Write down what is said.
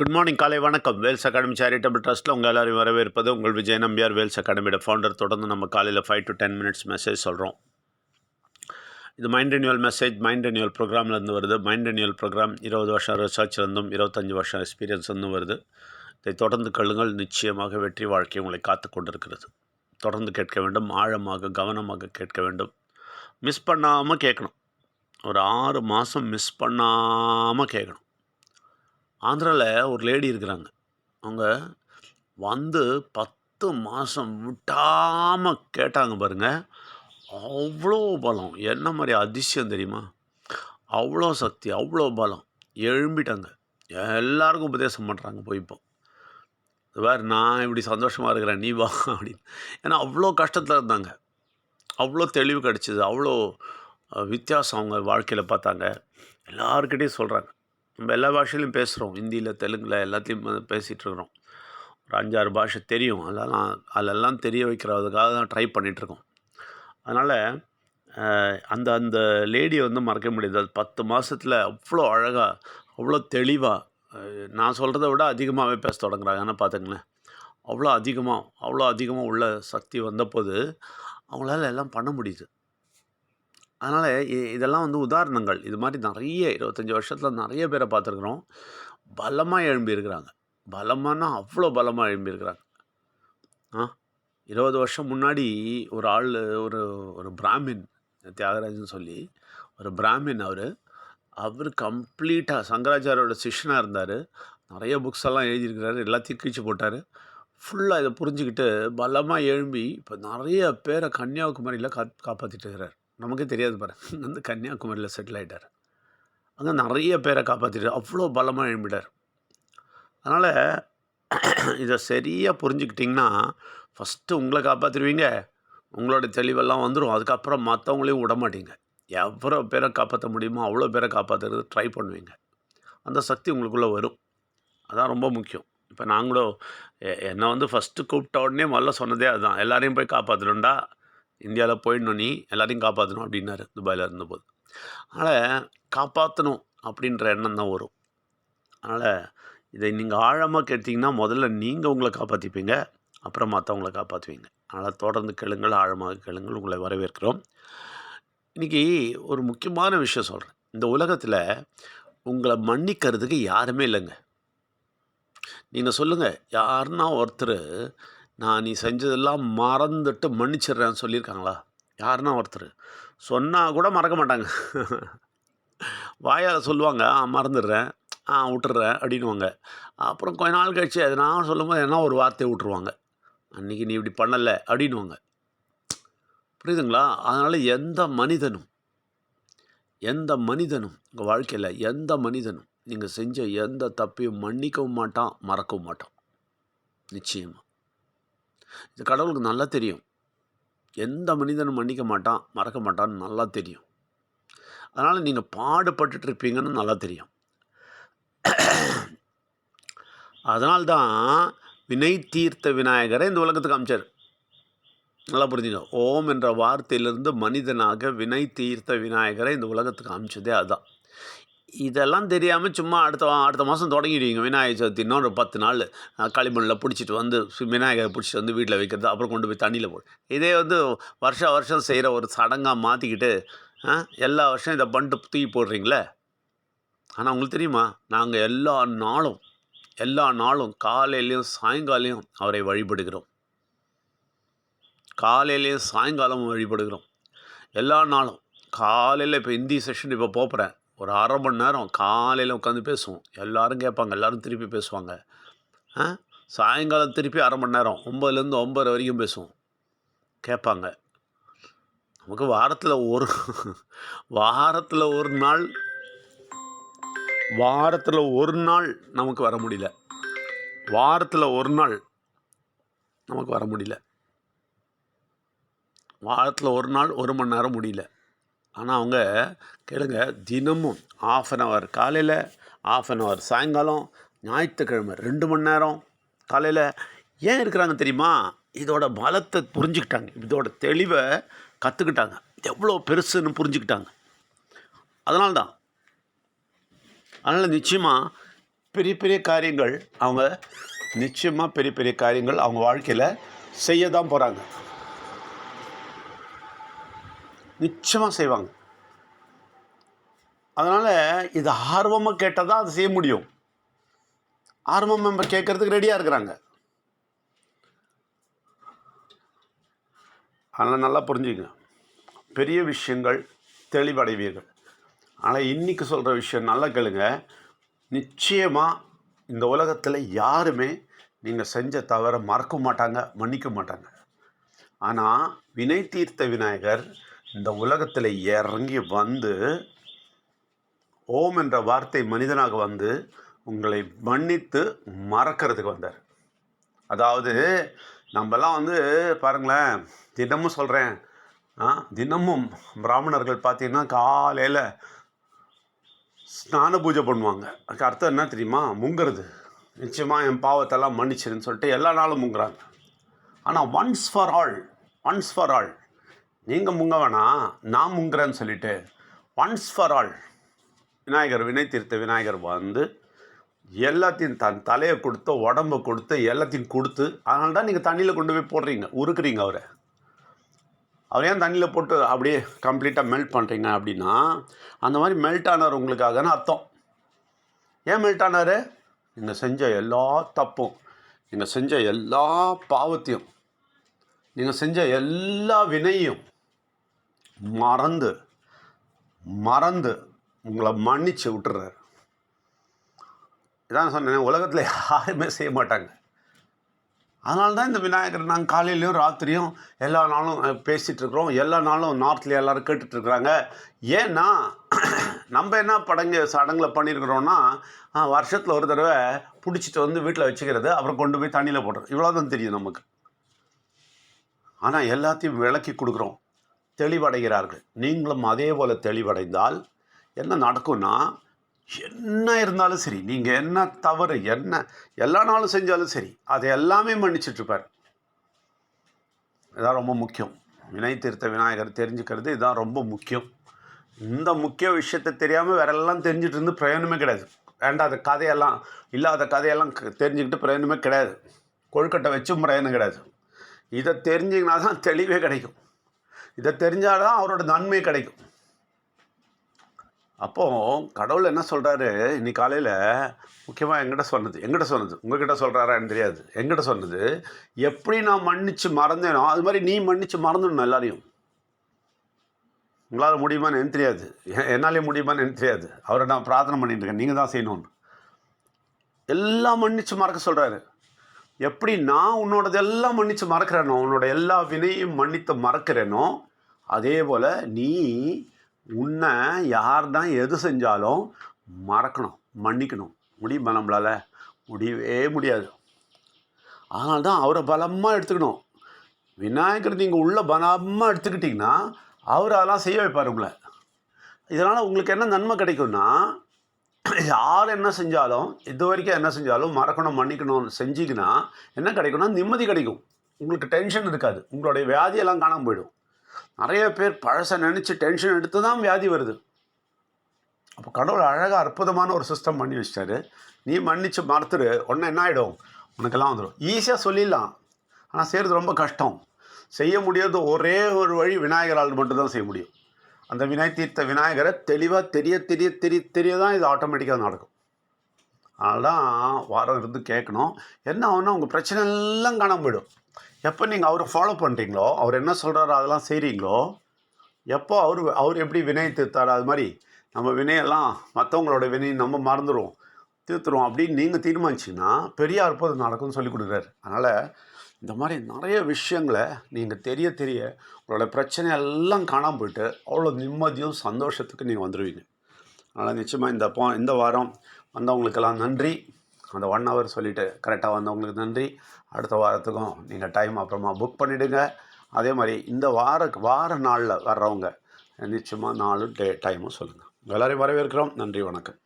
Good morning காலை வணக்கம். Wales academy charitable ட்ரஸ்ட்டில் உங்கள் எல்லாரையும் வரவேற்பது உங்கள் விஜய் நம்பியார் வேல்ஸ் அகாடமியோட ஃபவுண்டர் தொடர்ந்து நம்ம காலையில் five to ten minutes message சொல்கிறோம் இது mind renewal message mind renewal ப்ரோக்ராம்லேருந்து வருது. மைண்ட் ரெனியூவல் ப்ரோக்ராம் இருபது வருஷம் ரிசர்ச்லேருந்தும் இருபத்தஞ்சி வருஷம் எக்ஸ்பீரியன்ஸ்லேருந்தும் வருது. இதை தொடர்ந்து கொள்ளுங்கள் நிச்சயமாக வெற்றி வாழ்க்கை உங்களை காத்து கொண்டிருக்கிறது. தொடர்ந்து கேட்க வேண்டும். ஆழமாக கவனமாக கேட்க வேண்டும். மிஸ் பண்ணாமல் கேட்கணும். ஒரு ஆறு மாதம் மிஸ் பண்ணாமல் கேட்கணும். ஆந்திராவில் ஒரு லேடி இருக்கிறாங்க. அவங்க வந்து பத்து மாதம் விட்டாமல் கேட்டாங்க பாருங்கள் அவ்வளோ பலம். என்ன மாதிரி அதிசயம் தெரியுமா? அவ்வளோ சக்தி அவ்வளோ பலம். எழும்பிட்டாங்க. எல்லாருக்கும் உபதேசம் பண்ணுறாங்க போய் இப்போ. வேறு நான் இப்படி சந்தோஷமாக இருக்கிறேன் நீ வா அப்படின்னு. ஏன்னா அவ்வளோ கஷ்டத்தில் இருந்தாங்க. அவ்வளோ தெளிவு கிடச்சிது. அவ்வளோ வித்தியாசம் அவங்க வாழ்க்கையில் பார்த்தாங்க. எல்லாருக்கிட்டையும் சொல்கிறாங்க நம்ம எல்லா பாஷையிலும் பேசுகிறோம் ஹிந்தியில் தெலுங்கில் எல்லாத்தையும் பேசிகிட்ருக்குறோம் ஒரு அஞ்சாறு பாஷை தெரியும். அதெல்லாம் அதிலெல்லாம் தெரிய வைக்கிறதுக்காக தான் ட்ரை பண்ணிகிட்ருக்கோம் அதனால் அந்த அந்த லேடியை வந்து மறக்க முடியாது. அது பத்து மாதத்தில் அவ்வளோ அழகாக அவ்வளோ தெளிவாக நான் சொல்கிறத விட அதிகமாகவே பேச தொடங்குறாங்க. ஆனால் பார்த்துங்களேன் அவ்வளோ அதிகமாக அவ்வளோ அதிகமாக உள்ள சக்தி வந்தபோது அவங்களால எல்லாம் பண்ண முடியுது. அதனால் இதெல்லாம் வந்து உதாரணங்கள். இது மாதிரி நிறைய இருபத்தஞ்சி வருஷத்தில் நிறைய பேரை பார்த்துருக்குறோம். பலமாக எழும்பியிருக்கிறாங்க. பலமானா அவ்வளோ பலமாக எழும்பியிருக்கிறாங்க. ஆ? இருபது வருஷம் முன்னாடி ஒரு ஆள் ஒரு ஒரு பிராமின் தியாகராஜன் சொல்லி ஒரு பிராமின் அவர். அவர் கம்ப்ளீட்டாக சங்கராச்சாரியோட சிஷனாக இருந்தார். நிறைய புக்ஸ் எல்லாம் எழுதியிருக்கிறாரு. எல்லாத்தையும் கீழ்ச்சி போட்டார். ஃபுல்லாக இதை புரிஞ்சுக்கிட்டு பலமாக எழும்பி இப்போ நிறைய பேரை கன்னியாகுமரியில் கா காப்பாற்றிட்டு இருக்கிறார். நமக்கே தெரியாது பாரு. வந்து கன்னியாகுமரியில் செட்டில் ஆகிட்டார் அங்கே நிறைய பேரை காப்பாற்றிட்டார் அவ்வளோ பலமாக எழுப்பிட்டார் அதனால் இதை சரியாக புரிஞ்சுக்கிட்டிங்கன்னா ஃபஸ்ட்டு உங்களை காப்பாற்றிடுவீங்க உங்களோட தெளிவெல்லாம் வந்துடும் அதுக்கப்புறம் மற்றவங்களையும் விடமாட்டீங்க எவ்வளோ பேரை காப்பாற்ற முடியுமோ அவ்வளோ பேரை காப்பாற்றுறது ட்ரை பண்ணுவீங்க. அந்த சக்தி உங்களுக்குள்ளே வரும். அதான் ரொம்ப முக்கியம். இப்போ நான் கூட என்னை வந்து ஃபஸ்ட்டு கூப்பிட்ட உடனே முதல்ல சொன்னதே அதுதான். எல்லாரையும் போய் காப்பாற்றணுண்டா இந்தியாவில் போயிடணும் நீ எல்லாத்தையும் காப்பாற்றணும் அப்படின்னாரு துபாயில் இருந்தபோது. அதனால் காப்பாற்றணும் அப்படின்ற எண்ணம் தான் வரும். அதனால் இதை நீங்கள் ஆழமாக கேட்டிங்கன்னா முதல்ல நீங்கள் உங்களை காப்பாற்றிப்பீங்க அப்புறம் மற்றவங்களை காப்பாற்றுவீங்க அதனால் தொடர்ந்து கேளுங்கள் ஆழமாக கேளுங்கள் உங்களை வரவேற்கிறோம். இன்றைக்கி ஒரு முக்கியமான விஷயம் சொல்கிறேன் இந்த உலகத்தில் உங்களை மன்னிக்கிறதுக்கு யாருமே இல்லைங்க. நீங்கள் சொல்லுங்கள் யாருன்னா ஒருத்தர் நான் நீ செஞ்சதெல்லாம் மறந்துட்டு மன்னிச்சிடுறேன்னு சொல்லியிருக்காங்களா? யாருன்னா ஒருத்தர். சொன்னால் கூட மறக்க மாட்டாங்க. வாயால் சொல்லுவாங்க ஆ மறந்துடுறேன் ஆ விட்டுறேன் அப்படின்னுவாங்க. அப்புறம் கொஞ்ச நாள் கழிச்சு அது நான் சொல்லும்போது என்ன ஒரு வார்த்தையை விட்ருவாங்க அன்றைக்கி நீ இப்படி பண்ணலை அப்படின்னுவாங்க. புரியுதுங்களா? அதனால் எந்த மனிதனும் எந்த மனிதனும் உங்கள் வாழ்க்கையில் எந்த மனிதனும் நீங்கள் செஞ்ச எந்த தப்பையும் மன்னிக்கவும் மாட்டான் மறக்கவும் மாட்டான். நிச்சயமாக இது கடவுளுக்கு நல்லா தெரியும். எந்த மனிதனும் மன்னிக்க மாட்டான் மறக்க மாட்டான்னு நல்லா தெரியும். அதனால் நீங்கள் பாடுபட்டுட்டு இருப்பீங்கன்னு நல்லா தெரியும். அதனால்தான் வினை தீர்த்த விநாயகரை இந்த உலகத்துக்கு அமைச்சார். நல்லா புரிஞ்சுங்க. ஓம் என்ற வார்த்தையிலிருந்து மனிதனாக வினை தீர்த்த விநாயகரை இந்த உலகத்துக்கு அமைச்சதே அதுதான். இதெல்லாம் தெரியாமல் சும்மா அடுத்த அடுத்த மாதம் தொடங்கிடுவீங்க. விநாயகர் சதுர்த்தி இன்னொரு பத்து நாள். களிமண்ணில் பிடிச்சிட்டு வந்து சு- விநாயகரை பிடிச்சிட்டு வந்து வீட்டில் வைக்கிறது அப்புறம் கொண்டு போய் தண்ணியில் போடு. இதே வந்து வருஷம் வருஷம் செய்கிற ஒரு சடங்காக மாற்றிக்கிட்டு எல்லா வருஷம் இதை பண்ணிட்டு தூக்கி போடுறீங்களே? ஆனால் உங்களுக்கு தெரியுமா? நாங்கள் எல்லா நாளும் எல்லா நாளும் காலையிலையும் சாயங்காலையும் அவரை வழிபடுகிறோம். காலையிலையும் சாயங்காலமும் வழிபடுகிறோம். எல்லா நாளும். காலையில் இப்போ ஹிந்தி செஷன் இப்போ போகிறேன் ஒரு அரை மணி நேரம் காலையில் உட்காந்து பேசுவோம். எல்லோரும் கேட்பாங்க எல்லோரும் திருப்பி பேசுவாங்க. ஆ? சாயங்காலம் திருப்பி அரை மணி நேரம் ஒம்பதுலேருந்து ஒம்பது வரைக்கும் பேசுவோம். கேட்பாங்க. நமக்கு வாரத்தில் ஒரு வாரத்தில் ஒரு நாள் வாரத்தில் ஒரு நாள் நமக்கு வர முடியல. வாரத்தில் ஒரு நாள் நமக்கு வர முடியல. வாரத்தில் ஒரு நாள் ஒரு மணி நேரம் முடியல. ஆனால் அவங்க கேளுங்க தினமும் ஆஃப் அன் ஹவர் காலையில் ஆஃப் அன் ஹவர் சாயங்காலம் ஞாயிற்றுக்கிழமை ரெண்டு மணி நேரம் காலையில். ஏன் இருக்கிறாங்க தெரியுமா? இதோட பலத்தை புரிஞ்சுக்கிட்டாங்க. இதோட தெளிவை கற்றுக்கிட்டாங்க எவ்வளோ பெருசுன்னு புரிஞ்சுக்கிட்டாங்க. அதனால்தான் அதனால் நிச்சயமாக பெரிய பெரிய காரியங்கள் அவங்க நிச்சயமாக பெரிய பெரிய காரியங்கள் அவங்க வாழ்க்கையில் செய்ய தான் போகிறாங்க நிச்சயமாக செய்வாங்க. அதனால் இது ஆர்வமாக கேட்டால் தான் அதை செய்ய முடியும். ஆர்வம் நம்ம கேட்கறதுக்கு ரெடியாக இருக்கிறாங்க. அதனால் நல்லா புரிஞ்சுங்க. பெரிய விஷயங்கள் தெளிவடைவீர்கள். ஆனால் இன்றைக்கி சொல்கிற விஷயம் நல்லா கேளுங்க. நிச்சயமாக இந்த உலகத்தில் யாருமே நீங்கள் செஞ்ச தவற மறக்க மாட்டாங்க மன்னிக்க மாட்டாங்க. ஆனால் வினை தீர்த்த விநாயகர் இந்த உலகத்தில் இறங்கி வந்து ஓம் என்ற வார்த்தை மனிதனாக வந்து உங்களை மன்னித்து மறக்கிறதுக்கு வந்தார். அதாவது நம்மலாம் வந்து பாருங்களேன் தினமும் சொல்கிறேன் தினமும் பிராமணர்கள் பார்த்தீங்கன்னா காலையில் ஸ்நான பூஜை பண்ணுவாங்க. அதுக்கு அர்த்தம் என்ன தெரியுமா? முங்கிறது. நிச்சயமாக என் பாவத்தெல்லாம் மன்னிச்சிருன்னு சொல்லிட்டு எல்லா நாளும் முங்குறாங்க. ஆனால் once for all once for all நீங்கள் முங்க வேணாம் நான் முங்குறேன்னு சொல்லிட்டு ஒன்ஸ் ஃபார் ஆல் விநாயகர் வினை தீர்த்த விநாயகர் வந்து எல்லாத்தையும் தன் தலையை கொடுத்து உடம்பை கொடுத்து எல்லாத்தையும் கொடுத்து அதனால தான் நீங்கள் தண்ணியில் கொண்டு போய் போடுறீங்க உருக்குறீங்க அவரை. அவர் ஏன் தண்ணியில் போட்டு அப்படியே கம்ப்ளீட்டாக மெல்ட் பண்ணுறீங்க அப்படின்னா அந்த மாதிரி மெல்ட் ஆனார் உங்களுக்காகன்னு அர்த்தம். ஏன் மெல்ட் ஆனார்? நீங்கள் செஞ்ச எல்லா தப்பும் நீங்கள் செஞ்ச எல்லா பாவத்தையும் நீங்கள் செஞ்ச எல்லா வினையும் மறந்து மறந்து உங்களை மன்னிச்சு விட்டுறாரு. இதான் சொன்னேன் உலகத்தில் யாருமே செய்ய மாட்டாங்க. அதனால தான் இந்த விநாயகர் நாங்கள் காலையிலையும் ராத்திரியும் எல்லா நாளும் பேசிகிட்ருக்குறோம் எல்லா நாளும் நார்த்தில் எல்லோரும் கேட்டுட்ருக்குறாங்க ஏன்னா நம்ம என்ன படங்கு சடங்கில் பண்ணியிருக்கிறோன்னா வருஷத்தில் ஒரு தடவை பிடிச்சிட்டு வந்து வீட்டில் வச்சுக்கிறது அப்புறம் கொண்டு போய் தண்ணியில் போடுறது. இவ்வளோ தான் தெரியும் நமக்கு. ஆனால் எல்லாத்தையும் விளக்கி கொடுக்குறோம். தெளிவடைகிறார்கள். நீங்களும் அதே போல் தெளிவடைந்தால் என்ன நடக்கும்னா என்ன இருந்தாலும் சரி நீங்கள் என்ன தவறு என்ன எல்லா நாளும் செஞ்சாலும் சரி அதை எல்லாமே மன்னிச்சிட்ருப்பார் இதான் ரொம்ப முக்கியம். வினை தீர்த்த விநாயகர் தெரிஞ்சுக்கிறது இதுதான் ரொம்ப முக்கியம். இந்த முக்கிய விஷயத்தை தெரியாமல் வேறெல்லாம் தெரிஞ்சுட்டு இருந்து பிரயோஜனமே கிடையாது. வேண்டாத கதையெல்லாம் இல்லாத கதையெல்லாம் தெரிஞ்சுக்கிட்டு பிரயோஜனமே கிடையாது. கொழுக்கட்டை வச்சும் பிரயோஜனம் கிடையாது. இதை தெரிஞ்சிங்கன்னா தான் தெளிவே கிடைக்கும். இதை தெரிஞ்சால் தான் அவரோட நன்மை கிடைக்கும். அப்போது கடவுள் என்ன சொல்கிறாரு இன்னைக்கு காலையில் முக்கியமாக எங்கிட்ட சொன்னது எங்கிட்ட சொன்னது உங்ககிட்ட சொல்கிறாரான்னு தெரியாது. எங்கிட்ட சொன்னது எப்படி நான் மன்னித்து மறந்தேனோ அது மாதிரி நீ மன்னித்து மறந்துடணும் எல்லாரையும். உங்களால் முடியுமான்னு எனக்கு தெரியாது. என்னாலே முடியுமான்னு எனக்கு தெரியாது. அவரை நான் பிரார்த்தனை பண்ணிட்டு இருக்கேன். நீங்கள் தான் செய்யணும்னு. எல்லாம் மன்னித்து மறக்க சொல்கிறாரு எப்படி நான் உன்னோடதெல்லாம் மன்னித்து மறக்கிறேனோ உன்னோட எல்லா வினையும் மன்னித்து மறக்கிறேனோ அதே போல் நீ உன்னை யார் தான் எது செஞ்சாலும் மறக்கணும் மன்னிக்கணும். முடியுமா நம்மளால் முடியவே முடியாது. அதனால தான் அவரை பலமாக எடுத்துக்கணும். விநாயகர் நீங்கள் உள்ள பலமாக எடுத்துக்கிட்டிங்கன்னா அவர் அதெல்லாம் செய்ய வைப்பார் உங்களை. இதனால் உங்களுக்கு என்ன நன்மை கிடைக்கும்னா யார் என்ன செஞ்சாலும் இது வரைக்கும் என்ன செஞ்சாலும் மறக்கணும் மன்னிக்கணும் செஞ்சிங்கன்னா என்ன கிடைக்கும்னா நிம்மதி கிடைக்கும். உங்களுக்கு டென்ஷன் இருக்காது. உங்களுடைய வியாதியெல்லாம் காணாமல் போயிடும். நிறைய பேர் பழசை நினச்சி டென்ஷன் எடுத்து தான் வியாதி வருது. அப்போ கடவுள் அழகாக அற்புதமான ஒரு சிஸ்டம் பண்ணி வச்சிட்டாரு. நீ மன்னிச்சு மறுத்துரு ஒன்று என்ன ஆகிடும் உனக்கெல்லாம் வந்துடும் ஈஸியாக சொல்லிடலாம். ஆனால் செய்கிறது ரொம்ப கஷ்டம். செய்ய முடியாத ஒரே ஒரு வழி விநாயகரால் மட்டும்தான் செய்ய முடியும். அந்த விநாயக தீர்த்த விநாயகரை தெளிவாக தெரிய தெரிய தெரிய தெரிய தான் இது ஆட்டோமேட்டிக்காக நடக்கும். அதனால தான் வாரம் இருந்து கேட்கணும். என்ன ஆகுனா உங்கள் பிரச்சனை எல்லாம் காணாமல் போயிடும். எப்போ நீங்கள் அவரை ஃபாலோ பண்ணுறீங்களோ அவர் என்ன சொல்கிறாரோ அதெல்லாம் செய்கிறீங்களோ எப்போ அவர் அவர் எப்படி வினையை தீர்த்தாரோ அது மாதிரி நம்ம வினையெல்லாம் மற்றவங்களோட வினை நம்ம மறந்துடுவோம் தீர்த்துருவோம் அப்படின்னு நீங்கள் தீர்மானிச்சிங்கன்னா பெரிய அற்புதம் நடக்கும்னு சொல்லி கொடுக்குறாரு. அதனால் இந்த மாதிரி நிறைய விஷயங்களை நீங்கள் தெரிய தெரிய உங்களோட பிரச்சனை எல்லாம் காணாமல் போயிட்டு அவ்வளோ நிம்மதியும் சந்தோஷத்துக்கு நீங்கள் வந்துடுவீங்க அதனால் நிச்சயமாக இந்த போ இந்த வாரம் வந்தவங்களுக்கெல்லாம் நன்றி. அந்த ஒன் ஹவர் சொல்லிவிட்டு கரெக்டாக வந்தவங்களுக்கு நன்றி. அடுத்த வாரத்துக்கும் நீங்கள் டைம் அப்புறமா புக் பண்ணிவிடுங்க அதே மாதிரி இந்த வார வார நாளில் வர்றவங்க நிச்சயமாக நாலு டே டைமும் சொல்லுங்கள் எல்லோரையும் வரவேற்கிறோம். நன்றி வணக்கம்.